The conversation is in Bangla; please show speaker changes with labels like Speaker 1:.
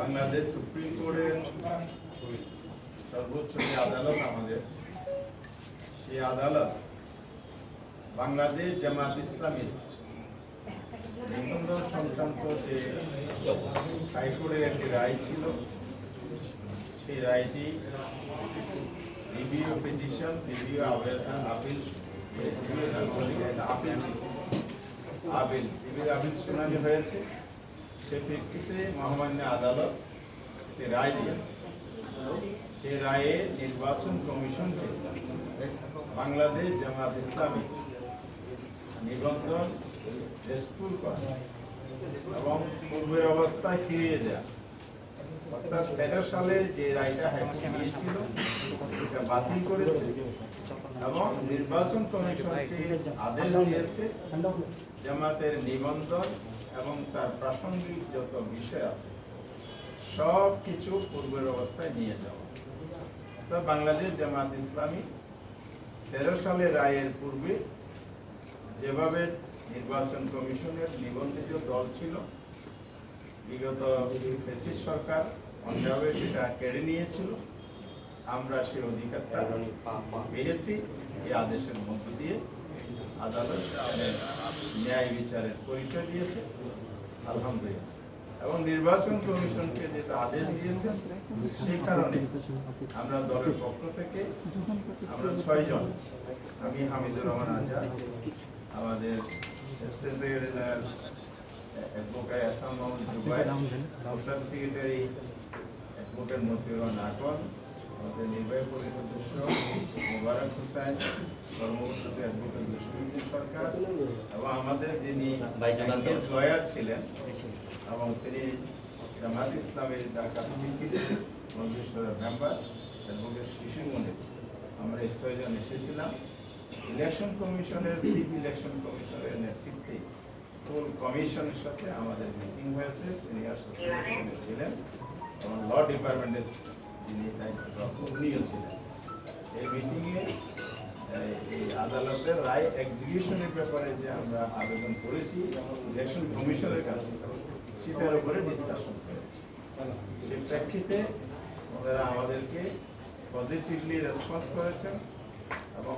Speaker 1: বাংলাদেশ সুপ্রিম কোর্টের সর্বোচ্চ যে আদালত আমাদের সেই আদালত বাংলাদেশ জামাত ইসলামী নিবন্ধন সংক্রান্ত যে হাইকোর্টের একটি রায় ছিল সেই রায়টি রিভিউ পিটিশন রিভিউ আবেদন আপিল আপিল আপিল শুনানি হয়েছে সে প্রেক্ষিতে মহামান্য আদালত রায় দিয়েছে। সে রায়ে নির্বাচন কমিশনকে বাংলাদেশ জামাত ইসলামী নিবন্ধন রেস্টুর করা এবং পূর্বের অবস্থায় ফিরিয়ে দেওয়া অর্থাৎ তেরো সালের যে রায়টা বাতিল করেছে এবং নির্বাচন কমিশনকে জামাতের নিবন্ধন এবং তার প্রাসঙ্গিক যত বিষয় আছে, সব কিছু পূর্বের অবস্থায় নিয়ে যাওয়া। তো বাংলাদেশ জামাত ইসলামী তেরো সালে রায়ের পূর্বে যেভাবে নির্বাচন কমিশনের নিবন্ধিত দল ছিল, বিগত সরকার অন্যভাবে সেটা কেড়ে নিয়েছিল, আমরা সে অধিকারটা পেয়েছি। এই আদেশের মধ্য দিয়ে আদালত ন্যায় বিচারের পরিচয় দিয়েছে। আলহামদুলিল্লাহ। এবং নির্বাচন কমিশনকে যেটা আদেশ দিয়েছে, সেই কারণে আমরা দলের পক্ষ থেকে আমরা ছয়জন আমি, হামিদুর রহমান আজাদ, আমাদের state advocate Assam Mohammad Jubai secretary advocate Matiur Akon আমাদের নির্বাহী পরিষদ সদস্য মোবারক হোসেন কর্মকর্তা অ্যাডভোকেট বিশ্বজিৎ সরকার এবং আমাদের যিনি লয়ার ছিলেন এবং তিনি জামাত ইসলামের ঢাকা সিকিস মন্ত্রিসভার মেম্বার অ্যাডভোকেট শিশির মন্দির আমরা এই ছয়জন এসেছিলাম। ইলেকশন কমিশনের চিফ ইলেকশন কমিশনের নেতৃত্বে ফুল কমিশনের সাথে আমাদের মিটিং হয়েছে। সিনিয়র সচিব ছিলেন। এবং ল ডিপার্টমেন্টের যিনি দায়িত্বপ্রাপ্ত উনিও ছিলেন। এই মিটিংয়ে এই আদালতের রায় এক্সিকিউশনের ব্যাপারে যে আমরা আবেদন করেছি ইলেকশন কমিশনের কাছে সেটার উপরে ডিসকাশন করেছি। সেই প্রেক্ষিতে ওনারা আমাদেরকে পজিটিভলি রেসপন্স করেছেন এবং